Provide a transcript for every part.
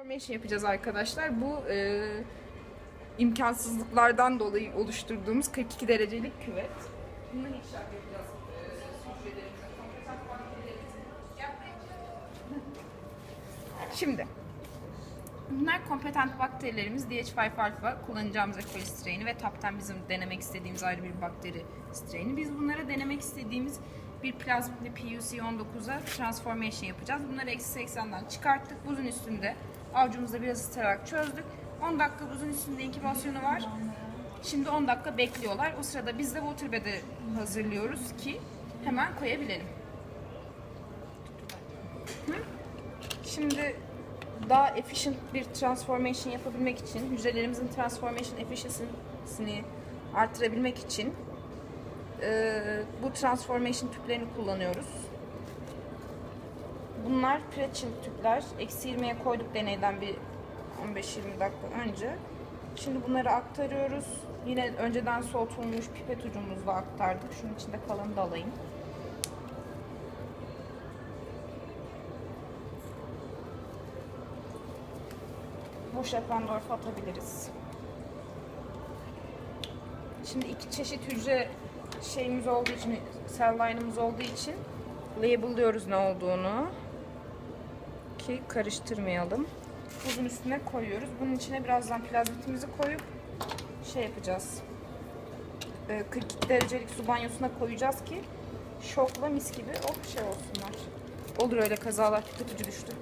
Transformation yapacağız arkadaşlar. Bu e, imkansızlıklardan dolayı oluşturduğumuz 42 derecelik küvet. Bundan inşaat yapacağız. E. Gel buraya. Şimdi Bunlar kompetent bakterilerimiz DH5 alfa kullanacağımız E. coli straini ve TAP'ten bizim denemek istediğimiz ayrı bir bakteri straini. Biz bunlara denemek istediğimiz bir plazmitli PUC19'a transformation yapacağız. Bunları eksi 80'den çıkarttık. Buzun üstünde avucumuzda biraz ısıtarak çözdük. 10 dakika buzun üstünde inkubasyonu var. Şimdi 10 dakika bekliyorlar. O sırada biz de waterbed'i hazırlıyoruz ki hemen koyabilelim. Şimdi daha efficient bir transformation yapabilmek için, hücrelerimizin transformation efficiency'sini artırabilmek için bu transformation tüplerini kullanıyoruz. Bunlar Pretchen tüpler. Eksi 20'ye koyduk deneyden bir 15-20 dakika önce. Şimdi bunları aktarıyoruz. Yine önceden soğutulmuş pipet ucumuzla aktardık. Şunun içinde kalanı da alayım. boş Eppendorf atabiliriz. Şimdi iki çeşit hücre şeyimiz olduğu için, cell line'ımız olduğu için label'lıyoruz ne olduğunu ki karıştırmayalım. Buzun üstüne koyuyoruz. Bunun içine birazdan plazmitimizi koyup şey yapacağız. Ee, 42 derecelik su banyosuna koyacağız ki şokla mis gibi o şey olsunlar. Olur öyle kazalar. Pipet ucu düştü.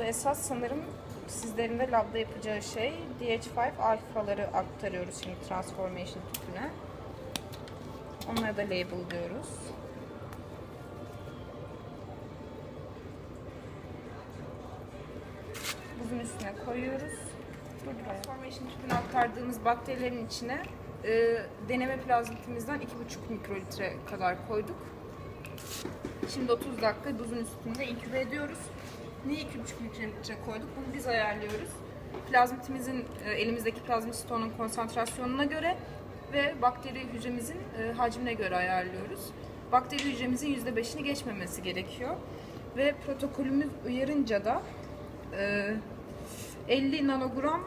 Bu esas sanırım sizlerin de labda yapacağı şey DH5 alfaları aktarıyoruz şimdi transformation tüpüne. Onları da label diyoruz. Buzun üstüne koyuyoruz. Transformation tüpüne aktardığımız bakterilerin içine e, deneme plazmitimizden 2,5 mikrolitre kadar koyduk. Şimdi 30 dakika buzun üstünde inkübe ediyoruz. Niye 2,5 litre koyduk? Bunu biz ayarlıyoruz. Plazmitimizin, e, elimizdeki plazmit stoğunun konsantrasyonuna göre ve bakteri hücremizin e, hacmine göre ayarlıyoruz. Bakteri hücremizin %5'ini geçmemesi gerekiyor. Ve protokolümüz uyarınca da e, 50 nanogram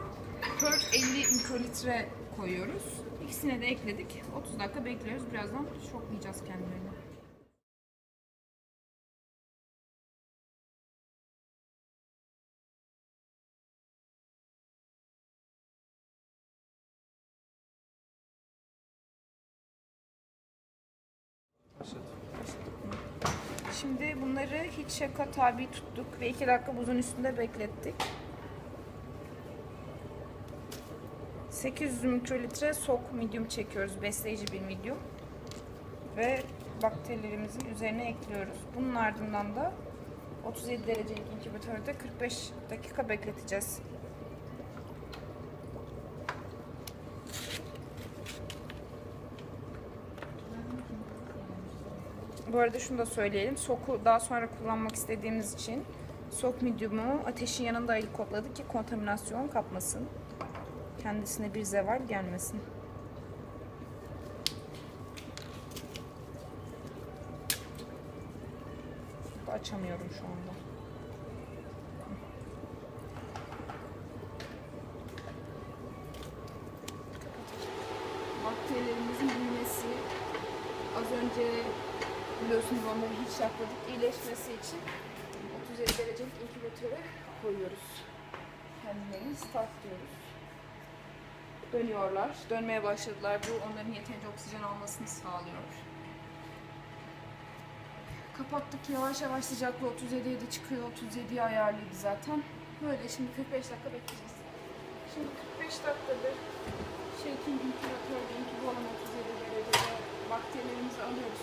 per 50 mikrolitre koyuyoruz. İkisine de ekledik. 30 dakika bekliyoruz. Birazdan şoklayacağız kendilerini. Şimdi bunları hiç şaka tabi tuttuk ve 2 dakika buzun üstünde beklettik. 800 mikrolitre sok medium çekiyoruz. Besleyici bir medium. Ve bakterilerimizin üzerine ekliyoruz. Bunun ardından da 37 derecelik inkübatörde 45 dakika bekleteceğiz. Bu arada şunu da söyleyelim. Soku daha sonra kullanmak istediğimiz için sok medium'u ateşin yanında ayık kokladık ki kontaminasyon kapmasın. Kendisine bir zeval gelmesin. Açamıyorum şu anda. Bakterilerimizin büyümesi az önce biliyorsunuz onları hiç yapmadık. İyileşmesi için 37 derecelik inkübatöre koyuyoruz. Kendilerini start diyoruz. Dönüyorlar. Dönmeye başladılar. Bu onların yeterince oksijen almasını sağlıyor. Kapattık yavaş yavaş sıcaklığı 37'ye de çıkıyor. 37'yi ayarlıydı zaten. Böyle şimdi 45 dakika bekleyeceğiz. Şimdi 45 dakikadır shaking inkübatörde inkübe olan 37 derecede bakterilerimizi alıyoruz.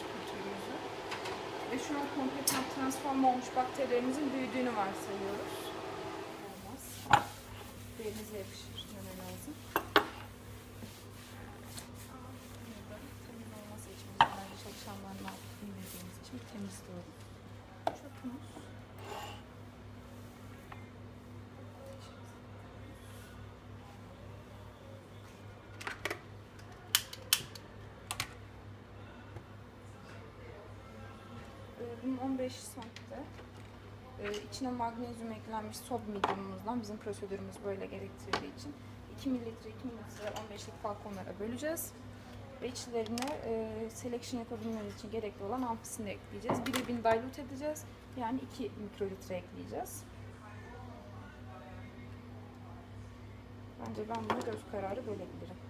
Ve şu an kompetent transform olmuş bakterilerimizin büyüdüğünü varsayıyoruz. Olmaz. Derinize yapışır. Hemen lazım. Temiz olması için altını bildiğimiz için temiz istiyoruz. Çöpümüz. Ee, Bunun 15 santte. Ee, içine magnezyum eklenmiş sob medium'umuzdan bizim prosedürümüz böyle gerektirdiği için 2 mililitre 2 mililitre 15'lik falkonlara böleceğiz. Ve içlerine e, selection yapabilmemiz için gerekli olan amfisini ekleyeceğiz. Bire bin dilute edeceğiz. Yani 2 mikrolitre ekleyeceğiz. Bence ben bunu göz kararı bölebilirim.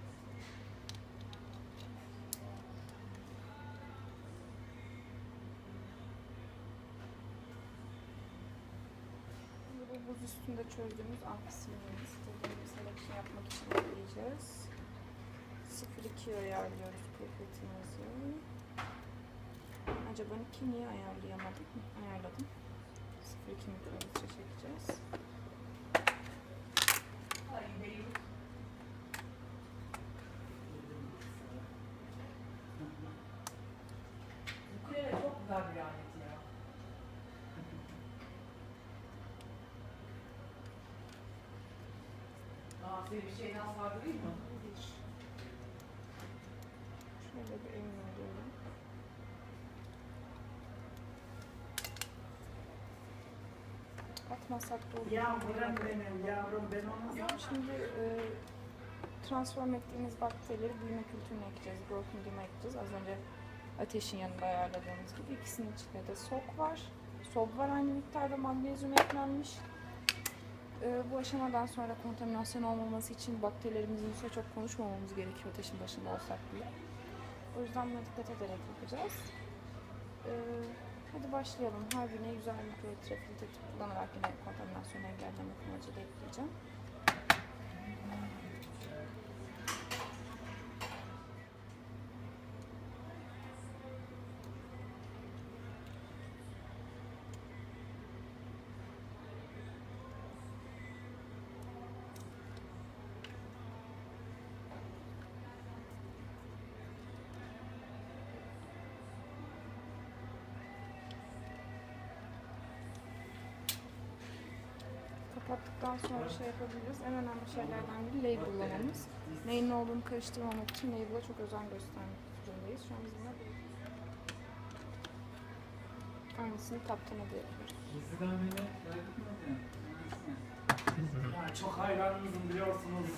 Buz üstünde çözdüğümüz amfisinimiz. Dediğimiz selection yapmak için ekleyeceğiz. 0.2'ye ayarlıyoruz pipetimizi. Acaba ki niye ayarlayamadım? Hı, Ayarladım. 0.2 mikrolitre çekeceğiz. Ukulele çok güzel bir alet ya. Aa, seni bir şeyden sardırayım mı? Şöyle bir emin oluyorum. Atmasak da olur. Yavrum benim, yavrum ben olmasam Şimdi e, transform ettiğimiz bakterileri büyüme kültürüne ekeceğiz. Growth medium'a ekeceğiz. Az önce ateşin yanında ayarladığımız gibi. İkisinin içinde de sok var. Sob var aynı miktarda magnezyum eklenmiş. E, bu aşamadan sonra kontaminasyon olmaması için bakterilerimizin üstüne çok konuşmamamız gerekiyor ateşin başında olsak bile. O yüzden buna dikkat ederek yapacağız. E, hadi başlayalım. Her birine güzel mikrolitre filtre kullanarak yine kontaminasyonu engellemek amacıyla ekleyeceğim. Kapattıktan sonra şey yapabiliriz. En önemli şeylerden biri label'lamamız. Neyin ne olduğunu karıştırmamak için label'a çok özen göstermek zorundayız. Şu an biz buna aynısını taptana da yapıyoruz. Çok hayranınızım biliyorsunuz.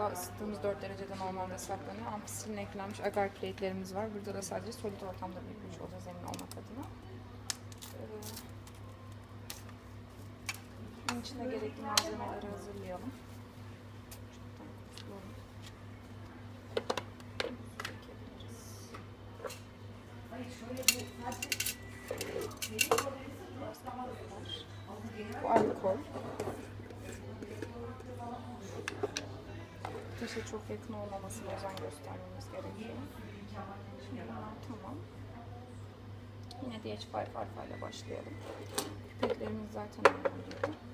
Daha ısıttığımız 4 derecede normalde saklanıyor. Ampisilin eklenmiş agar plate'lerimiz var. Burada da sadece solid ortamda büyütmüş oda zemin olmak adına. Ee, bunun içine gerekli malzemeleri hazırlayalım. Şöyle bu Ateşe çok yakın olmamasına özen göstermemiz gerekiyor. Şimdi tamam. Yine DH5 alfa ile başlayalım. Pipetlerimiz zaten ayarlıydı.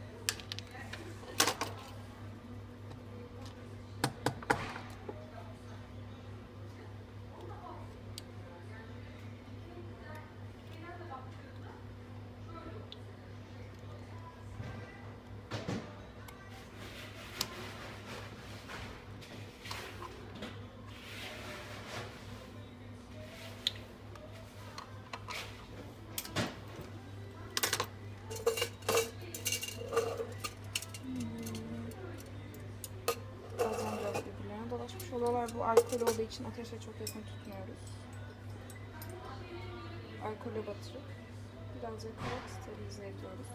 Bu alkol olduğu için ateşe çok yakın tutmuyoruz. Alkolü batırıp biraz yakarak sterilize ediyoruz.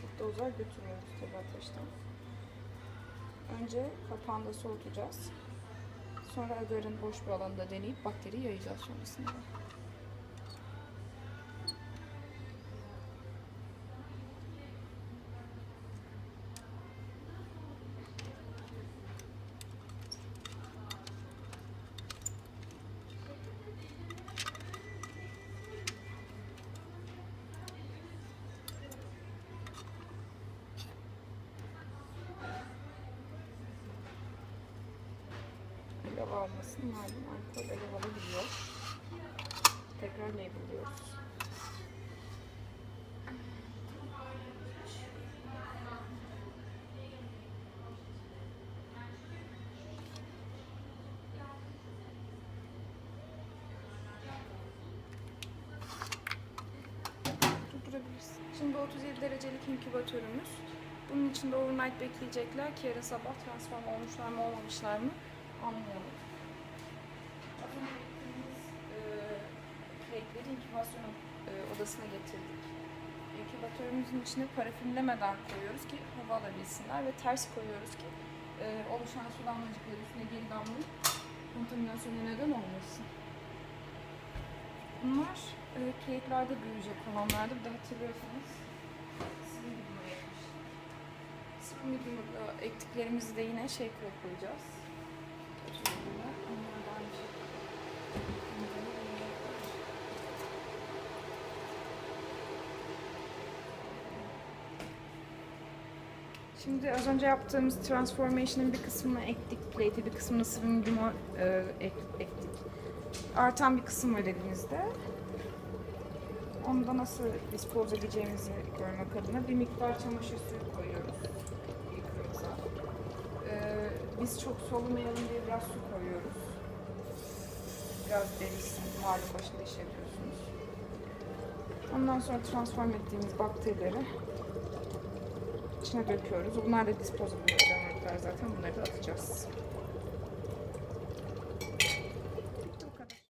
Çok da uzak götürmüyoruz tabii ateşten. Önce kapağını da soğutacağız. Sonra agarın boş bir alanda deneyip bakteri yayacağız sonrasında. Alev almasın malum alkol alev alabiliyor. Tekrar labelliyoruz. Durdurabilirsin. Şimdi 37 derecelik inkübatörümüz. Bunun içinde overnight bekleyecekler ki yarın sabah transform olmuşlar mı olmamışlar mı anlayalım. Az önce gittiğimiz e, cake'leri inkübasyon e, odasına getirdik. İnkübatörümüzün içine parafinlemeden koyuyoruz ki hava alabilsinler ve ters koyuyoruz ki e, oluşan su damlacıkları üstüne geri damlayıp kontaminasyona neden olmasın. Bunlar e, cake'lerde büyüyecek olanlardı. Bir de hatırlıyorsanız Swedium'a yapmıştık. Swedium'a ektiklerimizi de yine shaker'a koyacağız. Swedium'a. Onlar da aynı şekilde. Şimdi az önce yaptığımız transformation'ın bir kısmını ektik, plate'e bir kısmını sıvı medium'a e, ek- ektik. Artan bir kısım var elimizde. Onu da nasıl dispose edeceğimizi görmek adına bir miktar çamaşır suyu koyuyoruz. Ee, biz çok solumayalım diye biraz su koyuyoruz. Biraz derilsin, malum başında iş yapıyorsunuz. Ondan sonra transform ettiğimiz bakterileri içine döküyoruz. Bunlar da disposable zaten. Bunları da atacağız.